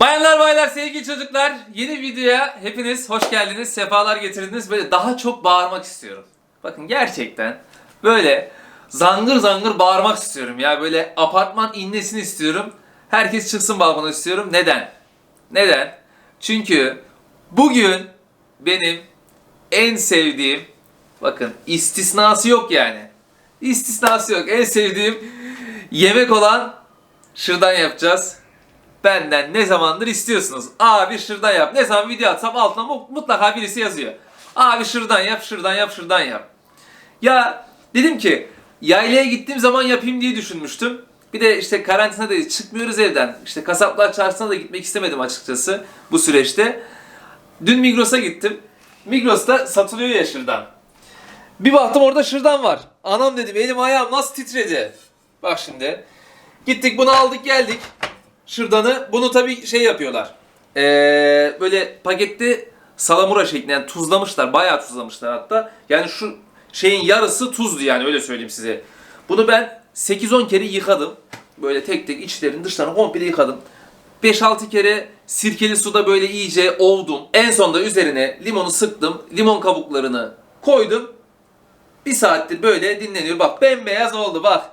Bayanlar baylar sevgili çocuklar yeni videoya hepiniz hoş geldiniz sefalar getirdiniz böyle daha çok bağırmak istiyorum. Bakın gerçekten böyle zangır zangır bağırmak istiyorum ya böyle apartman inlesin istiyorum. Herkes çıksın balkona istiyorum. Neden? Neden? Çünkü bugün benim en sevdiğim bakın istisnası yok yani. İstisnası yok. En sevdiğim yemek olan şırdan yapacağız. Benden ne zamandır istiyorsunuz? Abi şırdan yap. Ne zaman video atsam altına mu- mutlaka birisi yazıyor. Abi şırdan yap, şırdan yap, şırdan yap. Ya dedim ki yaylaya gittiğim zaman yapayım diye düşünmüştüm. Bir de işte karantinadayız çıkmıyoruz evden. İşte kasaplar çarşısına da gitmek istemedim açıkçası bu süreçte. Dün Migros'a gittim. Migros'ta satılıyor ya şırdan. Bir baktım orada şırdan var. Anam dedim elim ayağım nasıl titredi. Bak şimdi. Gittik bunu aldık geldik. Şırdanı bunu tabii şey yapıyorlar. Ee, böyle pakette salamura şeklinde yani tuzlamışlar. Bayağı tuzlamışlar hatta. Yani şu şeyin yarısı tuzdu yani öyle söyleyeyim size. Bunu ben 8-10 kere yıkadım. Böyle tek tek içlerini dışlarını komple yıkadım. 5-6 kere sirkeli suda böyle iyice ovdum. En sonunda üzerine limonu sıktım. Limon kabuklarını koydum. Bir saattir böyle dinleniyor. Bak bembeyaz oldu bak.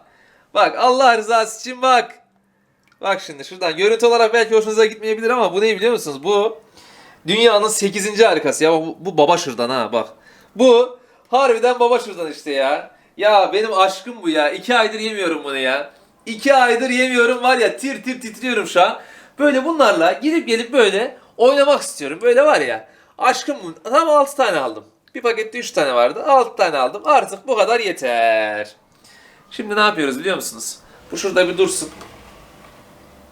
Bak Allah rızası için bak. Bak şimdi şuradan görüntü olarak belki hoşunuza gitmeyebilir ama bu ne biliyor musunuz? Bu dünyanın 8. harikası ya. Bu, bu baba şırdan ha bak. Bu harbiden baba şırdan işte ya. Ya benim aşkım bu ya. İki aydır yemiyorum bunu ya. İki aydır yemiyorum var ya tir tir titriyorum şu an. Böyle bunlarla gidip gelip böyle oynamak istiyorum. Böyle var ya. Aşkım. Tam 6 tane aldım. Bir pakette 3 tane vardı. 6 tane aldım. Artık bu kadar yeter. Şimdi ne yapıyoruz biliyor musunuz? Bu şurada bir dursun.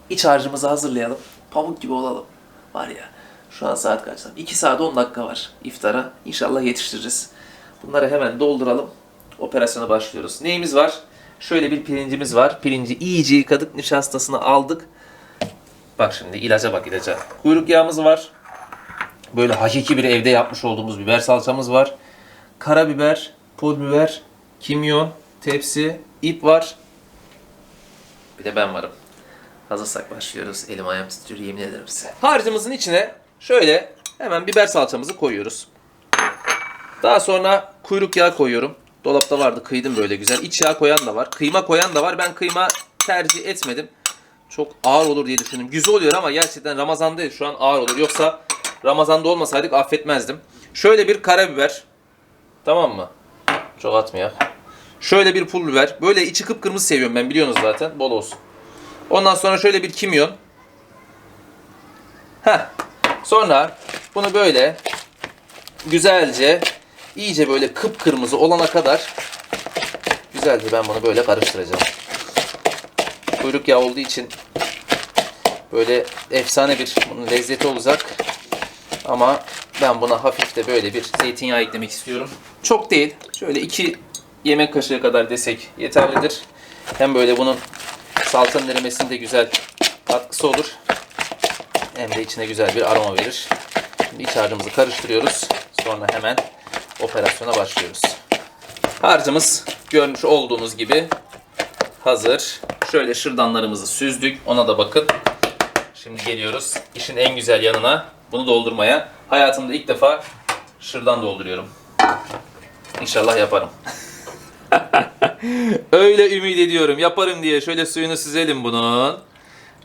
İç harcımızı hazırlayalım. Pamuk gibi olalım. Var ya şu an saat kaç? 2 saat 10 dakika var iftara. İnşallah yetiştiririz. Bunları hemen dolduralım. Operasyona başlıyoruz. Neyimiz var? Şöyle bir pirincimiz var. Pirinci iyice yıkadık. Nişastasını aldık. Bak şimdi ilaca bak ilaca. Kuyruk yağımız var. Böyle hakiki bir evde yapmış olduğumuz biber salçamız var. Karabiber, pul biber, kimyon, tepsi, ip var. Bir de ben varım. Hazırsak başlıyoruz. Elim ayağım titriyor yemin ederim size. Harcımızın içine şöyle hemen biber salçamızı koyuyoruz. Daha sonra kuyruk yağı koyuyorum. Dolapta vardı kıydım böyle güzel. İç yağ koyan da var. Kıyma koyan da var. Ben kıyma tercih etmedim. Çok ağır olur diye düşündüm. Güzel oluyor ama gerçekten Ramazan'dayız şu an ağır olur. Yoksa Ramazan'da olmasaydık affetmezdim. Şöyle bir karabiber. Tamam mı? Çok atmıyor. Şöyle bir pul biber. Böyle içi kıpkırmızı seviyorum ben biliyorsunuz zaten. Bol olsun. Ondan sonra şöyle bir kimyon. Heh. Sonra bunu böyle güzelce iyice böyle kıpkırmızı olana kadar güzelce ben bunu böyle karıştıracağım. Kuyruk yağı olduğu için böyle efsane bir bunun lezzeti olacak. Ama ben buna hafif de böyle bir zeytinyağı eklemek istiyorum. Çok değil. Şöyle iki yemek kaşığı kadar desek yeterlidir. Hem böyle bunun salçanın erimesinde güzel katkısı olur. Hem de içine güzel bir aroma verir. Şimdi iç harcımızı karıştırıyoruz. Sonra hemen operasyona başlıyoruz. Harcımız görmüş olduğunuz gibi hazır. Şöyle şırdanlarımızı süzdük. Ona da bakın. Şimdi geliyoruz işin en güzel yanına. Bunu doldurmaya. Hayatımda ilk defa şırdan dolduruyorum. İnşallah yaparım. Öyle ümit ediyorum. Yaparım diye şöyle suyunu süzelim bunun.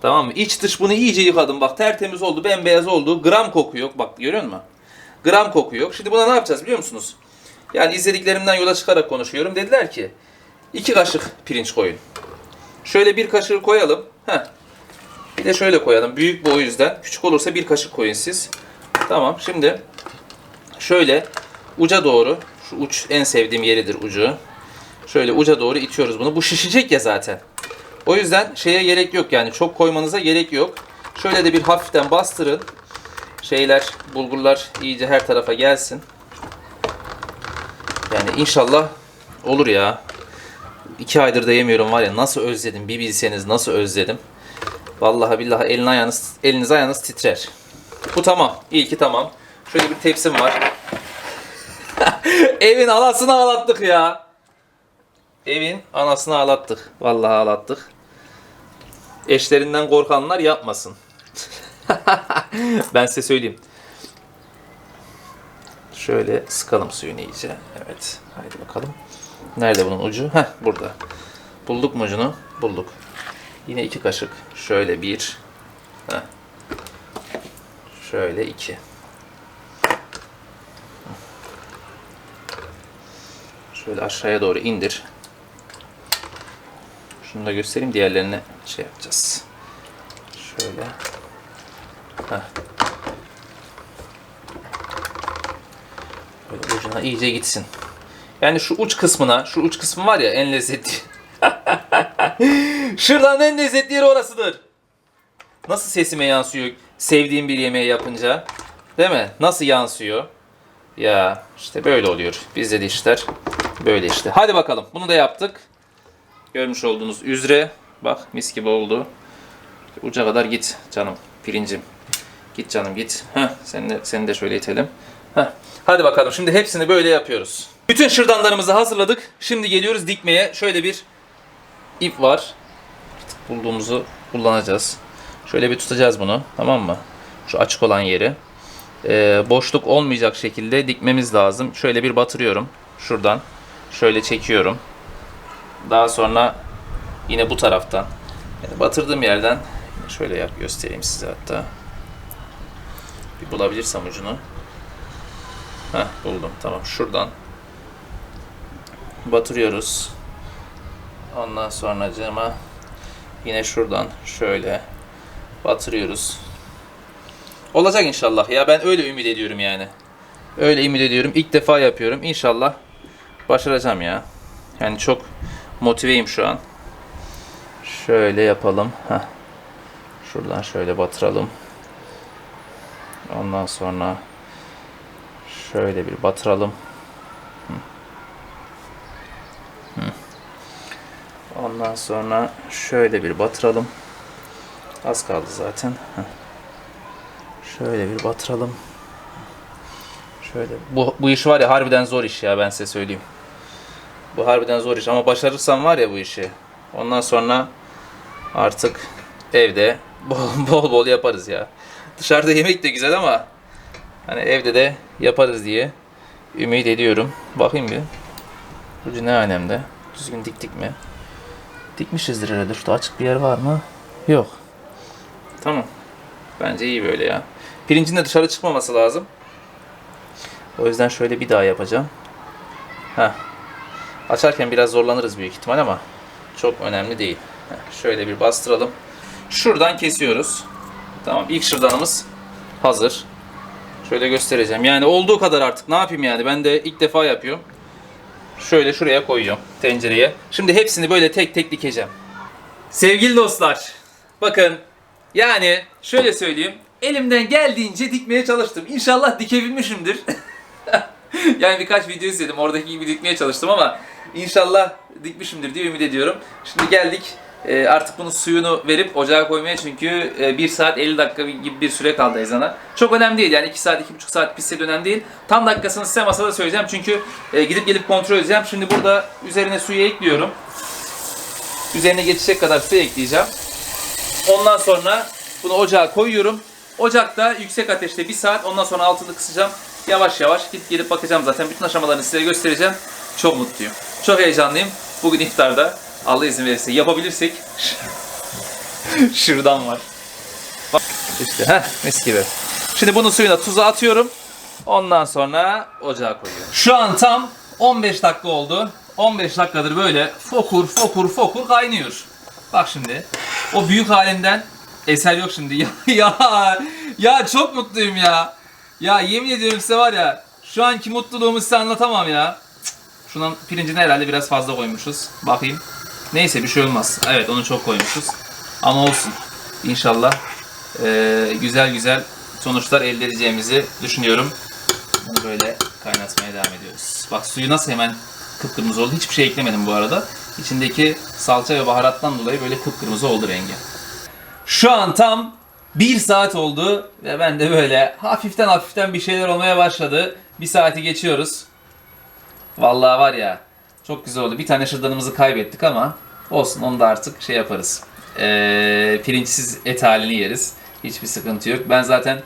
Tamam mı? İç dış bunu iyice yıkadım. Bak tertemiz oldu, bembeyaz oldu. Gram koku yok. Bak görüyor musun? Gram koku yok. Şimdi buna ne yapacağız biliyor musunuz? Yani izlediklerimden yola çıkarak konuşuyorum. Dediler ki iki kaşık pirinç koyun. Şöyle bir kaşığı koyalım. Heh. Bir de şöyle koyalım. Büyük bu o yüzden. Küçük olursa bir kaşık koyun siz. Tamam. Şimdi şöyle uca doğru. Şu uç en sevdiğim yeridir ucu. Şöyle uca doğru itiyoruz bunu. Bu şişecek ya zaten. O yüzden şeye gerek yok yani çok koymanıza gerek yok. Şöyle de bir hafiften bastırın. Şeyler, bulgurlar iyice her tarafa gelsin. Yani inşallah olur ya. İki aydır da yemiyorum var ya nasıl özledim bir bilseniz nasıl özledim. Vallahi billahi elin ayağınız, eliniz ayağınız titrer. Bu tamam. İyi ki tamam. Şöyle bir tepsim var. Evin anasını ağlattık ya. Evin anasını ağlattık. Vallahi ağlattık. Eşlerinden korkanlar yapmasın. ben size söyleyeyim. Şöyle sıkalım suyunu iyice. Evet. Haydi bakalım. Nerede bunun ucu? Heh burada. Bulduk mu ucunu? Bulduk. Yine iki kaşık. Şöyle bir. Heh. Şöyle iki. Şöyle aşağıya doğru indir. Şunu da göstereyim. Diğerlerini şey yapacağız. Şöyle. Heh. Böyle ucuna iyice gitsin. Yani şu uç kısmına, şu uç kısmı var ya en lezzetli. Şırdanın en lezzetli yeri orasıdır. Nasıl sesime yansıyor sevdiğim bir yemeği yapınca? Değil mi? Nasıl yansıyor? Ya işte böyle oluyor. Bizde de işler böyle işte. Hadi bakalım. Bunu da yaptık. Görmüş olduğunuz üzere. Bak mis gibi oldu. Uca kadar git canım. Pirincim. Git canım git. Heh, seni de, seni de şöyle itelim. Heh. Hadi bakalım. Şimdi hepsini böyle yapıyoruz. Bütün şırdanlarımızı hazırladık. Şimdi geliyoruz dikmeye. Şöyle bir ip var. Artık bulduğumuzu kullanacağız. Şöyle bir tutacağız bunu. Tamam mı? Şu açık olan yeri. Ee, boşluk olmayacak şekilde dikmemiz lazım. Şöyle bir batırıyorum. Şuradan. Şöyle çekiyorum. Daha sonra yine bu taraftan. Yani batırdığım yerden şöyle yap göstereyim size hatta. Bir bulabilirsem ucunu. Heh, buldum. Tamam. Şuradan batırıyoruz. Ondan sonra cama yine şuradan şöyle batırıyoruz. Olacak inşallah. Ya ben öyle ümit ediyorum yani. Öyle ümit ediyorum. İlk defa yapıyorum. İnşallah başaracağım ya. Yani çok motiveyim şu an. Şöyle yapalım. Heh. Şuradan şöyle batıralım. Ondan sonra şöyle bir batıralım. Ondan sonra şöyle bir batıralım. Az kaldı zaten. Şöyle bir batıralım. Şöyle. Bu, bu iş var ya harbiden zor iş ya ben size söyleyeyim. Bu harbiden zor iş ama başarırsam var ya bu işi. Ondan sonra artık evde bol bol, bol yaparız ya. Dışarıda yemek de güzel ama hani evde de yaparız diye ümit ediyorum. Bakayım bir. Ucu ne alemde? Düzgün diktik mi? Dikmişizdir herhalde. Şurada açık bir yer var mı? Yok. Tamam. Bence iyi böyle ya. Pirincin de dışarı çıkmaması lazım. O yüzden şöyle bir daha yapacağım. Heh. Açarken biraz zorlanırız büyük ihtimal ama çok önemli değil. Şöyle bir bastıralım. Şuradan kesiyoruz. Tamam ilk şırdanımız hazır. Şöyle göstereceğim. Yani olduğu kadar artık ne yapayım yani ben de ilk defa yapıyorum. Şöyle şuraya koyuyorum tencereye. Şimdi hepsini böyle tek tek dikeceğim. Sevgili dostlar, bakın yani şöyle söyleyeyim. Elimden geldiğince dikmeye çalıştım. İnşallah dikebilmişimdir. yani birkaç video izledim. Oradaki gibi dikmeye çalıştım ama inşallah dikmişimdir diye ümit ediyorum. Şimdi geldik. Ee, artık bunun suyunu verip ocağa koymaya çünkü e, 1 saat 50 dakika gibi bir süre kaldı ezana. Çok önemli değil yani 2 saat 2,5 saat pişse de önemli değil. Tam dakikasını size masada söyleyeceğim çünkü e, gidip gelip kontrol edeceğim. Şimdi burada üzerine suyu ekliyorum. Üzerine geçecek kadar su ekleyeceğim. Ondan sonra bunu ocağa koyuyorum. Ocakta yüksek ateşte bir saat ondan sonra altını kısacağım. Yavaş yavaş gidip gelip bakacağım zaten. Bütün aşamalarını size göstereceğim. Çok mutluyum. Çok heyecanlıyım. Bugün iftarda Allah izin verirse yapabilirsek şırdan var. Bak işte heh, mis gibi. Şimdi bunun suyuna tuzu atıyorum. Ondan sonra ocağa koyuyorum. Şu an tam 15 dakika oldu. 15 dakikadır böyle fokur fokur fokur kaynıyor. Bak şimdi. O büyük halinden eser yok şimdi. Ya ya ya çok mutluyum ya. Ya yemin ediyorum size var ya şu anki mutluluğumu size anlatamam ya. Şunun pirincini herhalde biraz fazla koymuşuz. Bakayım. Neyse bir şey olmaz. Evet onu çok koymuşuz. Ama olsun. İnşallah eee, güzel güzel sonuçlar elde edeceğimizi düşünüyorum. Bunu böyle kaynatmaya devam ediyoruz. Bak suyu nasıl hemen kıpkırmızı oldu. Hiçbir şey eklemedim bu arada. İçindeki salça ve baharattan dolayı böyle kıpkırmızı oldu rengi. Şu an tam bir saat oldu ve ben de böyle hafiften hafiften bir şeyler olmaya başladı. Bir saati geçiyoruz. Vallahi var ya çok güzel oldu. Bir tane şırdanımızı kaybettik ama olsun onu da artık şey yaparız. Ee, pirinçsiz et halini yeriz. Hiçbir sıkıntı yok. Ben zaten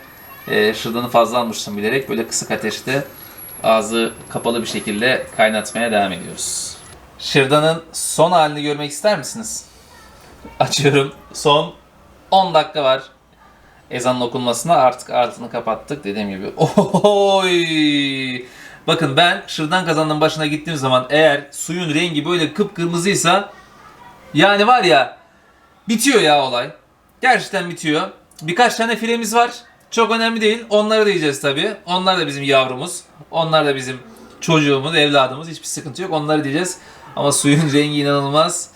e, şırdanı fazla almıştım bilerek böyle kısık ateşte ağzı kapalı bir şekilde kaynatmaya devam ediyoruz. Şırdanın son halini görmek ister misiniz? Açıyorum. Son 10 dakika var. Ezanın okunmasına artık altını kapattık dediğim gibi. Oy! Bakın ben şırdan kazanın başına gittiğim zaman eğer suyun rengi böyle kıpkırmızıysa yani var ya bitiyor ya olay. Gerçekten bitiyor. Birkaç tane filemiz var. Çok önemli değil. Onları da yiyeceğiz tabii. Onlar da bizim yavrumuz. Onlar da bizim çocuğumuz, evladımız. Hiçbir sıkıntı yok. Onları diyeceğiz. Ama suyun rengi inanılmaz.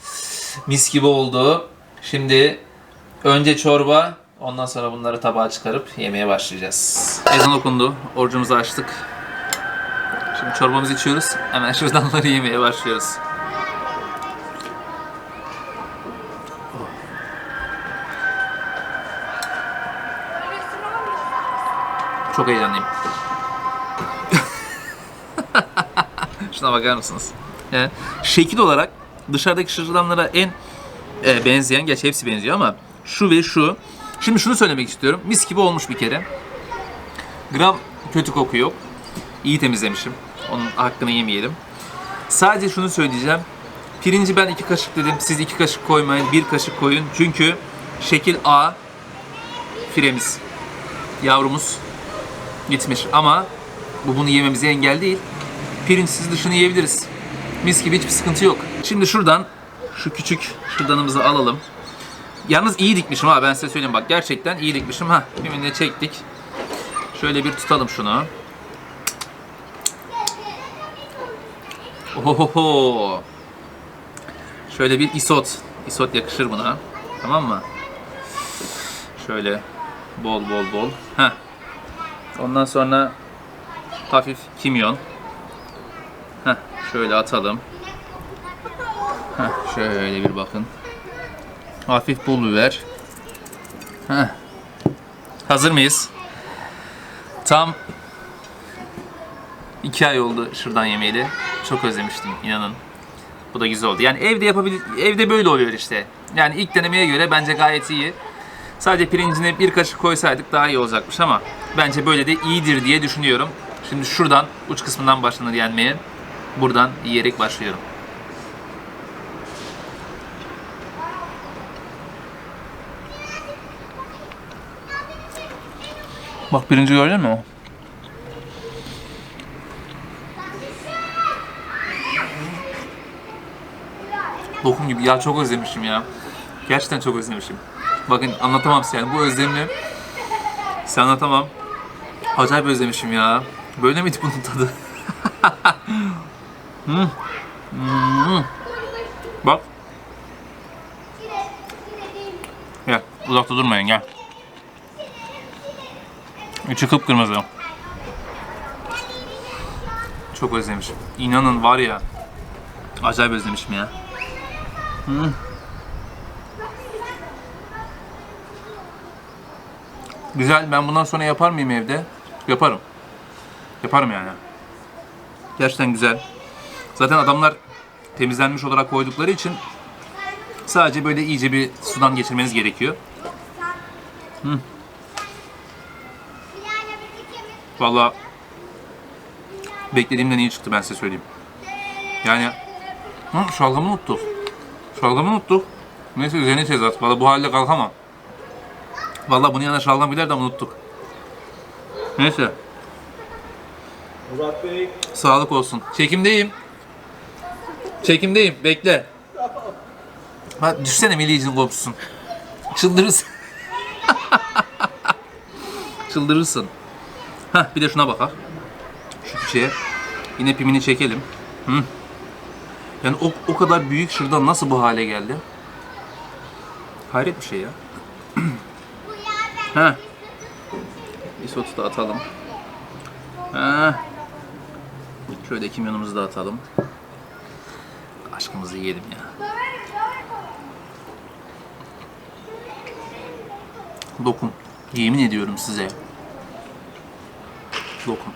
Mis gibi oldu. Şimdi önce çorba, ondan sonra bunları tabağa çıkarıp yemeye başlayacağız. Ezan okundu. Orucumuzu açtık. Şimdi çorbamızı içiyoruz. Hemen şırdanları yemeye başlıyoruz. Çok heyecanlıyım. Şuna bakar mısınız? Yani şekil olarak dışarıdaki şırdanlara en e, benzeyen, gerçi hepsi benziyor ama şu ve şu. Şimdi şunu söylemek istiyorum. Mis gibi olmuş bir kere. Gram kötü koku yok. İyi temizlemişim. Onun hakkını yemeyelim. Sadece şunu söyleyeceğim. Pirinci ben iki kaşık dedim. Siz iki kaşık koymayın. Bir kaşık koyun. Çünkü şekil A firemiz. Yavrumuz gitmiş ama bu bunu yememize engel değil. Pirinçsiz dışını yiyebiliriz. Mis gibi hiçbir sıkıntı yok. Şimdi şuradan şu küçük şırdanımızı alalım. Yalnız iyi dikmişim ha ben size söyleyeyim bak gerçekten iyi dikmişim ha. Piminle çektik. Şöyle bir tutalım şunu. Ohoho. Şöyle bir isot. Isot yakışır buna. Tamam mı? Şöyle bol bol bol. Heh. Ondan sonra hafif kimyon. Heh, şöyle atalım. Heh, şöyle bir bakın. Hafif pul biber. Heh. Hazır mıyız? Tam iki ay oldu şırdan yemeyeli. Çok özlemiştim inanın. Bu da güzel oldu. Yani evde yapabil evde böyle oluyor işte. Yani ilk denemeye göre bence gayet iyi. Sadece pirincine bir kaşık koysaydık daha iyi olacakmış ama bence böyle de iyidir diye düşünüyorum. Şimdi şuradan uç kısmından başlanır yenmeye. Buradan yiyerek başlıyorum. Bak pirinci gördün mü? Lokum gibi. Ya çok özlemişim ya. Gerçekten çok özlemişim. Bakın anlatamam size yani bu özlemimi size anlatamam. Acayip özlemişim ya. Böyle miydi bunun tadı? Hmm. Hmm. Bak. Gel uzakta durmayın gel. İçi kıpkırmızı. Çok özlemişim. İnanın var ya. Acayip özlemişim ya. Hmm. Güzel. Ben bundan sonra yapar mıyım evde? Yaparım. Yaparım yani. Gerçekten güzel. Zaten adamlar temizlenmiş olarak koydukları için sadece böyle iyice bir sudan geçirmeniz gerekiyor. Hı. Vallahi beklediğimden iyi çıktı ben size söyleyeyim. Yani hı, şalgamı unuttuk. Şalgamı unuttuk. Neyse üzerine tezat. Valla bu halde kalkamam. Vallahi bunun yanına şalgam gider de unuttuk. Neyse. Murat Bey. Sağlık olsun. Çekimdeyim. Çekimdeyim. Bekle. Ha, düşsene Melih'in komşusun. Çıldırırsın. Çıldırırsın. Hah bir de şuna bak ha. Şu şeye. Yine pimini çekelim. Hı. Yani o, o kadar büyük şırdan nasıl bu hale geldi? Hayret bir şey ya. ha. Isotu da atalım. Ha. Şöyle kimyonumuzu da atalım. Aşkımızı yiyelim ya. Lokum. Yemin ediyorum size. Lokum.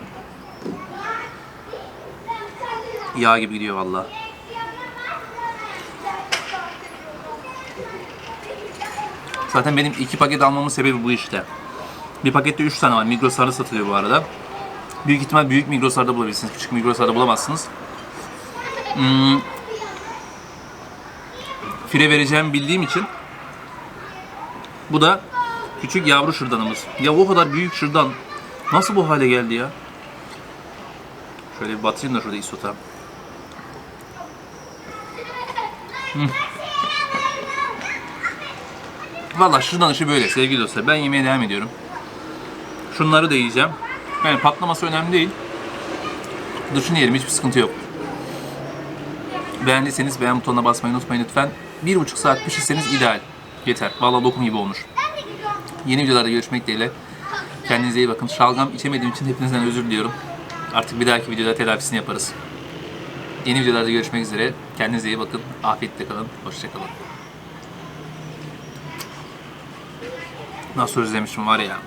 Yağ gibi gidiyor vallahi. Zaten benim iki paket almamın sebebi bu işte. Bir pakette 3 tane var. Migros'larda satılıyor bu arada. Büyük ihtimal büyük Migros'larda bulabilirsiniz. Küçük Migros'larda bulamazsınız. Hmm. Fire vereceğimi bildiğim için bu da küçük yavru şırdanımız. Ya o kadar büyük şırdan nasıl bu hale geldi ya? Şöyle bir batırayım da şurada isota. Valla şırdan işi böyle sevgili dostlar. Ben yemeye devam ediyorum. Şunları da yiyeceğim. Yani patlaması önemli değil. Dışını yerim hiçbir sıkıntı yok. Beğendiyseniz beğen butonuna basmayı unutmayın lütfen. Bir buçuk saat pişirseniz ideal. Yeter. Valla lokum gibi olmuş. Yeni videolarda görüşmek dileğiyle. Kendinize iyi bakın. Şalgam içemediğim için hepinizden özür diliyorum. Artık bir dahaki videoda telafisini yaparız. Yeni videolarda görüşmek üzere. Kendinize iyi bakın. Afiyetle kalın. Hoşçakalın. Nasıl özlemişim var ya.